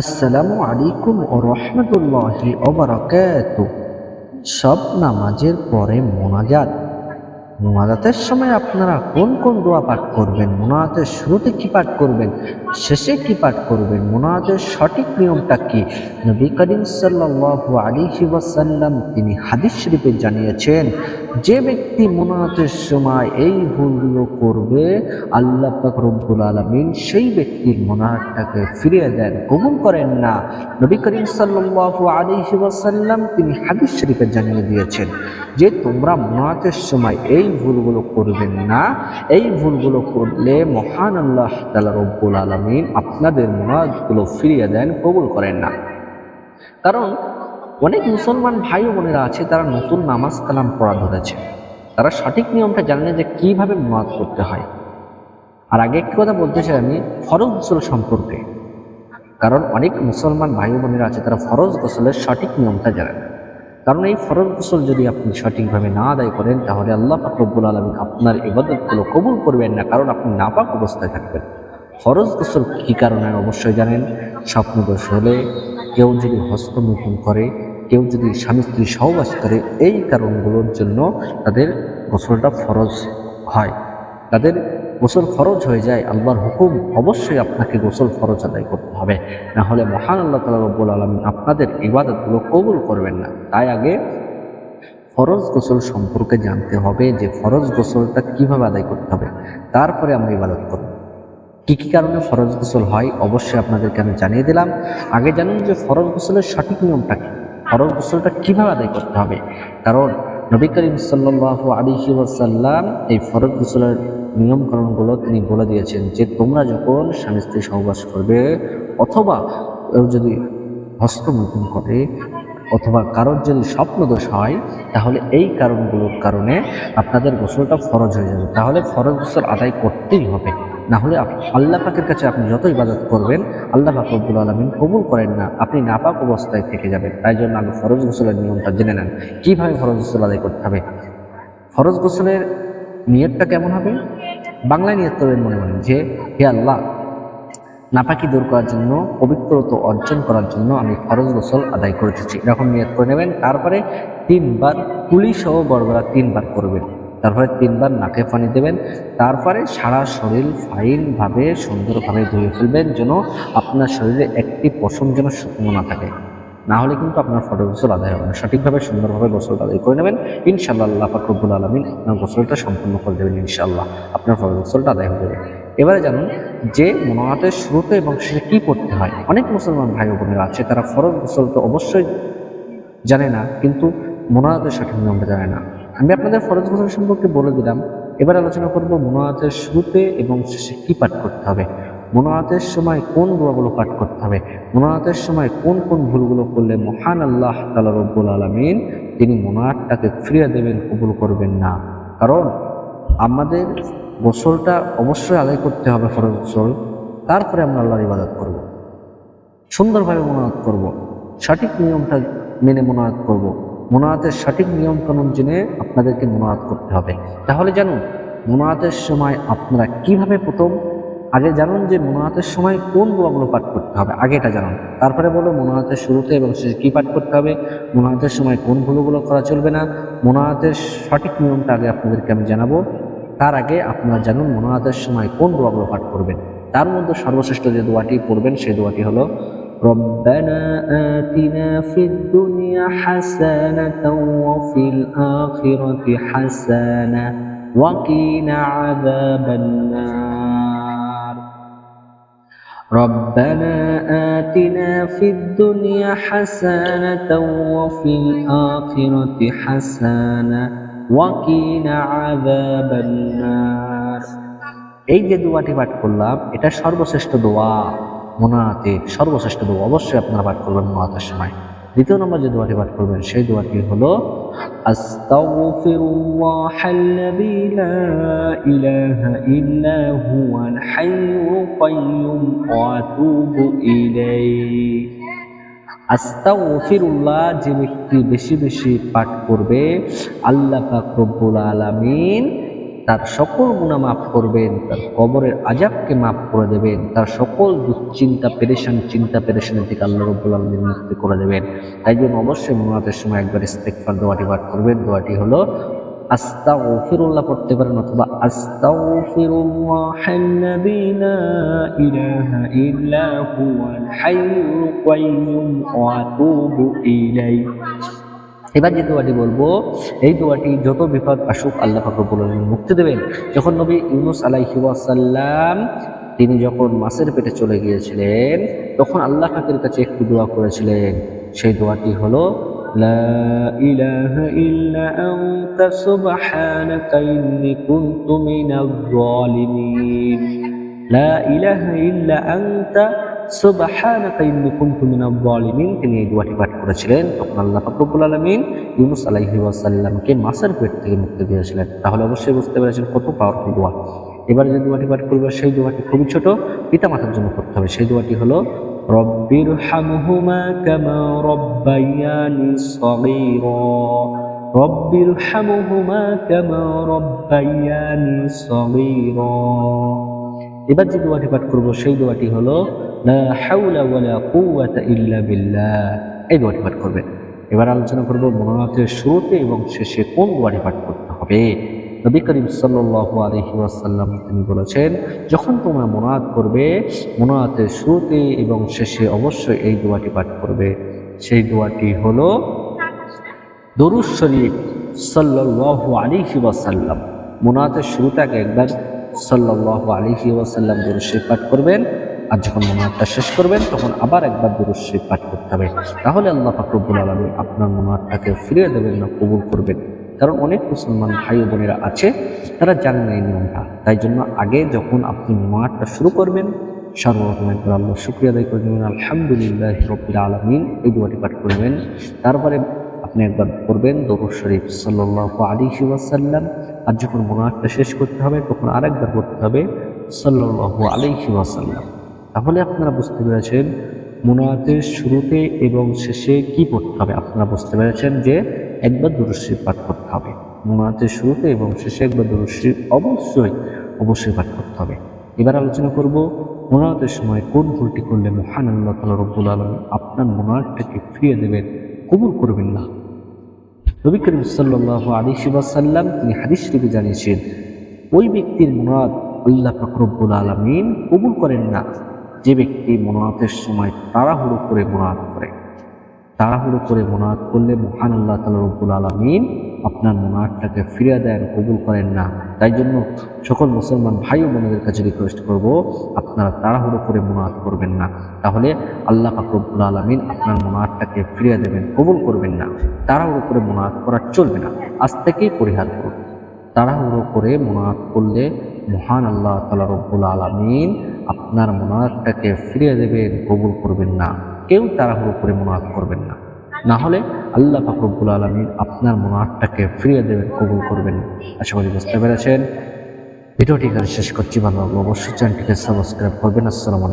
আসসালামু আলাইকুম ও রহমতুল্লাহি ওবরাকাত সব নামাজের পরে মোনাজাত। মোনাজাতের সময় আপনারা কোন কোন দোয়া পাঠ করবেন? মোনাজাতের শুরুতে কি পাঠ করবেন? শেষে কি পাঠ করবেন? মোনাজাতের সঠিক নিয়মটা কি? নবী করিম সাল্লাল্লাহু আলাইহি ওয়াসাল্লাম তিনি হাদিস শরীফে জানিয়েছেন যে ব্যক্তি মোনাজাতের সময় এই ভুলগুলো করবে, আল্লাহ রব্বুল আলামিন সেই ব্যক্তির মোনাজাতটাকে ফিরিয়ে দেন, কবুল করেন না। নবী করিম সাল্লাল্লাহু আলাইহি ওয়াসাল্লাম তিনি হাদিস শরীফে জানিয়ে দিয়েছেন যে তোমরা মোনাজাতের সময় এই ভুলগুলো করবেন না। এই ভুলগুলো করলে মহান আল্লাহ তালা রব্বুল আলামিন আপনাদের মোনাজাতগুলো ফিরিয়ে দেন, কবুল করেন না। কারণ অনেক মুসলমান ভাই বোনেরা আছে, তারা নতুন নামাজ কালাম পড়া ধরেছে। তারা সঠিক নিয়মটা জানে না যে কীভাবে মোয়াজ করতে হয়। আর আগে একটি কথা বলতে চাই আমি, ফরজ গোসল সম্পর্কে। কারণ অনেক মুসলমান ভাই বোনেরা আছে, তারা ফরজ গোসলের সঠিক নিয়মটা জানে না। কারণ এই ফরজ গোসল যদি আপনি সঠিকভাবে না আদায় করেন, তাহলে আল্লাহ পাক রব্বুল আলমী আপনার ইবাদতগুলো কবুল করবেন না, কারণ আপনি নাপাক অবস্থায় থাকবেন। ফরজ গোসল কী কারণে? অবশ্যই জানেন, স্বপ্নদোষ হলে কেউ যদি হস্তমৈথুন করে কেউ যদি স্বামী স্ত্রী সহবাস করে, এই কারণগুলোর জন্য তাদের গোসলটা ফরজ হয়। তাদের গোসল ফরজ হয়ে যায়, আল্লাহর হুকুম অবশ্যই আপনাকে গোসল ফরজ আদায় করতে হবে। না হলে মহান আল্লাহ তালা রব্বুল আলমিন আপনাদের ইবাদতগুলো কবুল করবেন না। তাই আগে ফরজ গোসল সম্পর্কে জানতে হবে যে ফরজ গোসলটা কীভাবে আদায় করতে হবে। তারপরে আমরা ইবাদত করব। কী কী কারণে ফরজ গোসল হয়? অবশ্যই আপনাদেরকে আমি জানিয়ে দিলাম। আগে জানুন যে ফরজ গোসলের সঠিক নিয়মটা কি। ফরজ গোসলটা কীভাবে আদায় করতে হবে? কারণ নবী করিম সাল্লাহ আলিহি ওয়াসাল্লাম এই ফরজ গোসলের নিয়মকরণগুলো তিনি বলে দিয়েছেন যে, তোমরা যখন স্বামী স্ত্রী সহবাস করবে অথবা যদি হস্তমৈথুন করে অথবা কারোর যদি স্বপ্নদোষ হয়, তাহলে এই কারণগুলোর কারণে আপনাদের গোসলটা ফরজ হয়ে যাবে। তাহলে ফরজ গোসল আদায় করতেই হবে। না হলে আল্লাহ পাকের কাছে আপনি যত ইবাদত করবেন, আল্লাহ পাক রব্বুল আলমিন কবুল করেন না। আপনি নাপাক অবস্থায় থেকে যাবেন। তাই জন্য আগে ফরজ গোসলের নিয়মটা জেনে নেন। কীভাবে ফরজ গোসল আদায় করতে হবে? ফরজ গোসলের নিয়তটা কেমন হবে? বাংলায় নিয়ত করবেন মনে মনে যে, হে আল্লাহ, নাপাকি দূর করার জন্য, পবিত্রতা অর্জন করার জন্য আমি ফরজ গোসল আদায় করতেছি এরকম নিয়ত করে নেবেন। তারপরে তিনবার কুলি সহ গড়গড়া তিনবার করবেন। তারপরে তিনবার নাকে পানি দেবেন, তারপরে সারা শরীর ফাইনভাবে সুন্দরভাবে ধুয়ে ফেলবেন যেন আপনার শরীরে একটি পশম যেন শুকনো না থাকে। না হলে কিন্তু আপনার ফটো গোসল আদায় হবে না। সঠিকভাবে, সুন্দরভাবে গোসল আদায় করে নেবেন। ইনশাল্লাহ আল্লাহ ফাকরুল আলমিন আপনার গোসলটা সম্পূর্ণ করে দেবেন ইনশাল্লাহ আপনার ফটো গোসলটা আদায় হয়ে যাবে। এবারে জানুন যে মনোনাথের শুরুতে এবং শেষে কী করতে হয়। অনেক মুসলমান ভাই বোনেরা আছে, তারা ফরজ গোসল তো অবশ্যই জানে না, কিন্তু মনোনাথের সঠিক নিয়মটা জানে না। আমি আপনাদের ফরজ গোসল সম্পর্কে বলে দিলাম। এবার আলোচনা করব মনোনাথের শুরুতে এবং শেষে কী পাঠ করতে হবে। মনোনাথের সময় কোন দোয়াগুলো পাঠ করতে হবে? মনোনাথের সময় কোন কোন ভুলগুলো করলে মহান আল্লাহ তালা রব্বুল আলমিন তিনি মনোনাথটাকে ফিরিয়ে দেবেন, কবুল করবেন না? কারণ আমাদের গোসলটা অবশ্যই আদায় করতে হবে ফরজ গোসল। তারপরে আমরা আল্লাহর ইবাদত করব। সুন্দরভাবে মনোনাথ করব। সঠিক নিয়মটা মেনে মনোনাথ করব। মনোনাথের সঠিক নিয়ম কানুন জেনে আপনাদেরকে মনোনাথ করতে হবে। তাহলে জানুন মনোনাথের সময় আপনারা কীভাবে প্রথম? আগে জানুন যে মনোনাথের সময় কোন দোয়াগুলো পাঠ করতে হবে। আগে এটা জানুন। তারপরে বলো মনোনাথের শুরুতে এবং শেষে কী পাঠ করতে হবে? মনোনাথের সময় কোন ভুলগুলো করা চলবে না? মনোনাথের সঠিক নিয়মটা আগে আপনাদেরকে আমি জানাব। তার আগে আপনারা জানুন মনোনাথের সময় কোন দোয়াগুলো পাঠ করবেন। তার মধ্যে সর্বশ্রেষ্ঠ যে দোয়াটি পড়বেন, সেই দোয়াটি হলো ربنا آتنا في الدنيا حسنة وفي الآخرة حسنة وقنا عذاب النار ربنا آتنا في الدنيا حسنة وفي الآخرة حسنة وقنا عذاب النار এই যে দোয়াটি পাঠ করলাম এটা সর্বশ্রেষ্ঠ দোয়া মোনাতের সর্বশ্রেষ্ঠ দোয়া। অবশ্যই আপনারা পাঠ করবেন মোনাতের সময়। দ্বিতীয় নম্বর যে দোয়াটি পাঠ করবেন, সেই দোয়াটি হলো আস্তাগফিরুল্লাহ যে ব্যক্তি বেশি বেশি পাঠ করবে, আল্লাহ পাক রব্বুল আলামিন তার সকল গুণা মাফ করবেন, তার কবরের আজাবকে মাফ করে দেবেন, তার সকল দুশ্চিন্তা, পেরেশান, চিন্তা, পেরেশানের থেকে আল্লাহ রব্বুল আলমীর মুক্তি করে দেবেন। তাই জন্য অবশ্যই মোনাতের সময় একবার ইস্তেকফার দোয়াটি পাঠ করবেন। দোয়াটি হলো, আস্তাগফিরুল্লাহ পড়তে পারেন অথবা আস্তাগফিরুল্লাহাল্লাযী লা এবার যে দোয়াটি বলব, এই দোয়াটি যত বিপদ আসুক আল্লাহ ফাকরুল মুক্তি দেবেন। যখন নবী ইউনুস আলাইহিবাসাল্লাম তিনি যখন মাসের পেটে চলে গিয়েছিলেন, তখন আল্লাহ পাকের কাছে একটু দোয়া করেছিলেন। সেই দোয়াটি হলো, লা ইল্লা সুবহানাকা ইন্নী কুনতু মিনাল যালিমিন। তিনি এই দোয়াটি পাঠ করেছিলেন। তখন আল্লাহ রাব্বুল আলামিন ইউনুস আলাইহি ওয়াসাল্লামকে পেট থেকে মুক্তি দিয়েছিলেন। তাহলে অবশ্যই বুঝতে পেরেছেন কত পাওয়ারফুল দোয়া। এবার যে দোয়াটি পাঠ করবে, সেই দোয়াটি খুবই ছোট। পিতা মাতার জন্য করতে হবে। সেই দোয়াটি হলো, রব্বির হামহুমা কামা রব্বায়ানি সগীরা। রব্বির হামহুমা কামা রব্বায়ানি সগীরা। এবার যে দোয়াটি পাঠ করব, সেই দোয়াটি হলো এই দোয়াটি পাঠ করবেন। এবার আলোচনা করব মনোনাথের শুরুতে এবং শেষে কোন দোয়াটি পাঠ করতে হবে। নবী করিম সাল্লাল্লাহু আলাইহি ওয়াসাল্লাম তিনি বলেছেন, যখন তোমরা মোনাত করবে মোনাতের শুরুতে এবং শেষে অবশ্যই এই দোয়াটি পাঠ করবে। সেই দোয়াটি হলো দরুদ শরীফ সাল্লাল্লাহু আলাইহি ওয়াসাল্লাম। মোনাতের আগে একবার সাল্লাল্লাহু আলাইহি ওয়াসাল্লাম দরুদ শরীফ পাঠ করবেন। আর যখন মোনাতটা শেষ করবেন, তখন আবার একবার দরুদ শরীফ পাঠ করতে হবে। তাহলে আল্লাহ পাক রব্বুল আলামিন আপনার মোনাতটাকে ফিরিয়ে দেবেন না, কবুল করবেন। কারণ অনেক মুসলমান ভাই বোনেরা আছে, তারা জানেন এই নিয়মটা। তাই জন্য আগে যখন আপনি মোনাতটা শুরু করবেন, সর্বপ্রথম একবার আল্লাহ শুক্রিয়া আদায় করে দেবেন আলহামদুলিল্লাহ রব্বিল আলামিন এই দোয়াটি পাঠ করবেন। তারপরে আপনি একবার করবেন দরুদ শরীফ সাল্লাল্লাহু আলাইহি ওয়াসাল্লাম। আর যখন মোনাতটা শেষ করতে হবে, তখন আরেকবার করতে হবে সাল্লাল্লাহু আলাইহি ওয়াসাল্লাম। তাহলে আপনারা বুঝতে পেরেছেন মোনাতের শুরুতে এবং শেষে কি পড়তে হবে। আপনারা বুঝতে পেরেছেন যে একবার দুরুশ্রী পাঠ করতে হবে। মোনাতের শুরুতে এবং শেষে একবার দুরুশ্রী অবশ্যই অবশ্যই পাঠ করতে হবে। এবার আলোচনা করব মোনাতের সময় কোন ভুলটি করলে মহান আল্লাহ তালা রব্বুল আলম আপনার মোনাতটাকে ফিরিয়ে দেবেন, কবুল করবেন না? নবী করিম সাল্লাহ আলী সাল্লাম তিনি হাদিস শরীফে জানিয়েছেন, ওই ব্যক্তির মোনাদ আল্লাহ ফাকরবুল আলমিন কবুল করেন না। যে ব্যক্তি মোনাতের সময় তাড়াহুড়ো করে মোনাত করে, তাড়াহুড়ো করে মোনাত করলে মহান আল্লাহ তালা রব্বুল আলমিন আপনার মোনাতটাকে ফিরিয়ে দেন, কবুল করেন না। তাই জন্য সকল মুসলমান ভাই ও বোনদের কাছে রিকোয়েস্ট করব, আপনারা তাড়াহুড়ো করে মোনাত করবেন না। তাহলে আল্লাহ ফাকরবুল আলমিন আপনার মোনাতটাকে ফিরিয়ে দেবেন, কবুল করবেন না। তাড়াহুড়ো করে মোনাত করা চলবে না। আজ থেকেই পরিহার করুন। তাড়াহুড়ো করে মোনাত করলে মহান আল্লাহ তালা রব্বুল আলমিন আপনার মোনাতটাকে ফিরিয়ে দেবেন, কবুল করবেন না। কেউ তাড়াহুড়ো করে মোনাত করবেন না। না হলে আল্লাহ ফাকরবুল আলমিন আপনার মোনাতটাকে ফিরিয়ে দেবেন, কবুল করবেন আশা করি বুঝতে পেরেছেন। ভিডিওটি শেষ করছি। ভালো অবশ্যই চ্যানেলটিকে সাবস্ক্রাইব করবেন। আসসালামু